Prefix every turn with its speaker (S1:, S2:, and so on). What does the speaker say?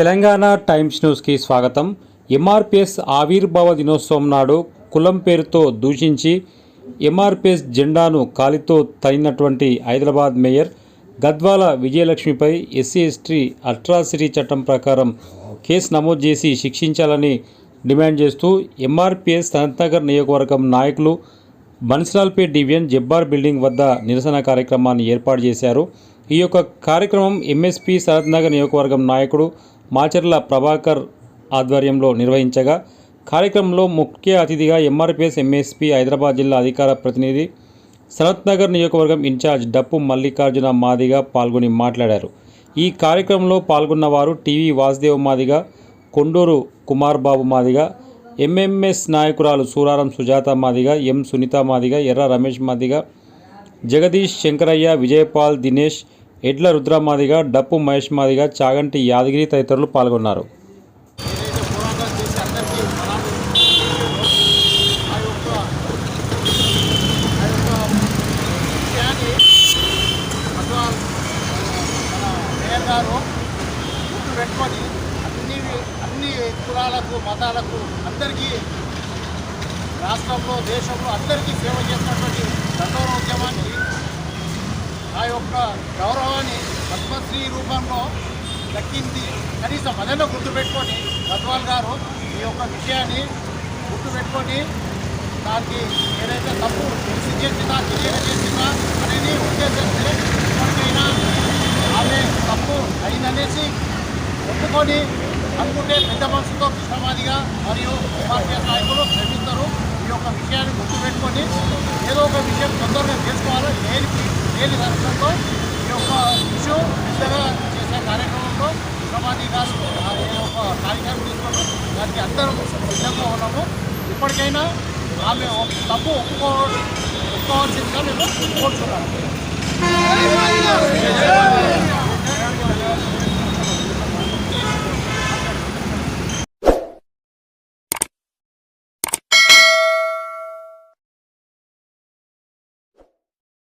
S1: Telangana times న్యూస్కి స్వాగతం. ఎంఆర్పిఎస్ ఆవిర్భావ దినోత్సవం నాడు కులం పేరుతో దూషించి ఎంఆర్పిఎస్ జెండాను కాలితో తగినటువంటి హైదరాబాద్ మేయర్ గద్వాల విజయలక్ష్మిపై ఎస్సీ ఎస్టీ అట్రాసిటీ చట్టం ప్రకారం కేసు నమోదు చేసి శిక్షించాలని డిమాండ్ చేస్తూ ఎంఆర్పిఎస్ సనత్నగర్ నియోజకవర్గం నాయకులు బన్సిలాల్పేట్ డివిజన్ జబ్బార్ బిల్డింగ్ వద్ద నిరసన కార్యక్రమాన్ని ఏర్పాటు చేశారు. ఈ యొక్క కార్యక్రమం ఎంఎస్పి శరత్నగర్ నియోజకవర్గం నాయకుడు మాచర్ల ప్రభాకర్ ఆధ్వర్యంలో నిర్వహించగా కార్యక్రమంలో ముఖ్య అతిథిగా ఎంఆర్పిఎస్ ఎంఎస్పి హైదరాబాద్ జిల్లా అధికార ప్రతినిధి శరత్నగర్ నియోజకవర్గం ఇన్ఛార్జ్ డప్పు మల్లికార్జున మాదిగా పాల్గొని మాట్లాడారు. ఈ కార్యక్రమంలో పాల్గొన్న వారు టీవీ వాసుదేవ్ మాదిగా కొండూరు కుమార్ బాబు మాదిగా ఎంఎంఎస్ నాయకురాలు సూరారం సుజాత మాదిగా ఎం సునీత మాదిగా ఎర్ర రమేష్ మాదిగా జగదీష్ శంకరయ్య విజయపాల్ దినేష్ ఎడ్ల రుద్రమాదిగా డప్పు మహేష్ మాదిగా చాగంటి యాదగిరి తదితరులు పాల్గొన్నారు.
S2: పెట్టుకొని అన్ని అన్ని కులాలకు మతాలకు అందరికీ రాష్ట్రంలో దేశంలో అందరికీ సేవ చేసినటువంటి ఆ గౌరవాన్ని పద్మశ్రీ రూపంలో దక్కింది. కనీసం అదైనా గుర్తుపెట్టుకొని గద్వాల్ గారు ఈ యొక్క విషయాన్ని గుర్తుపెట్టుకొని దానికి ఏదైతే తప్పు తెలిసి చేసిందా తెలియక చేసిందా అనేది ఉద్దేశిస్తే ఇప్పటికైనా ఆమె తప్పు అయిందనేసి ఒప్పుకొని అనుకుంటే పెద్ద మనసుతో కృష్ణమాదిగా మరియు ఎంఆర్పిఎస్ నాయకులు క్షమిస్తారు ఒక యొక్క విషయాన్ని గుర్తుపెట్టుకొని ఏదో ఒక విషయం తొందరగా తెలుసుకోవాలో లేని లేని దర్శనంతో ఈ యొక్క ఇష్యూ పెద్దగా చేసే కార్యక్రమంలో కృష్ణమాది గారు ఒక కార్యక్రమం తీసుకున్నాం దానికి అందరం సిద్ధంగా ఉన్నాము. ఇప్పటికైనా ఆమె తప్పు ఒప్పుకో ఒప్పుకోవాల్సిందిగా మేము కోరుతున్నాము.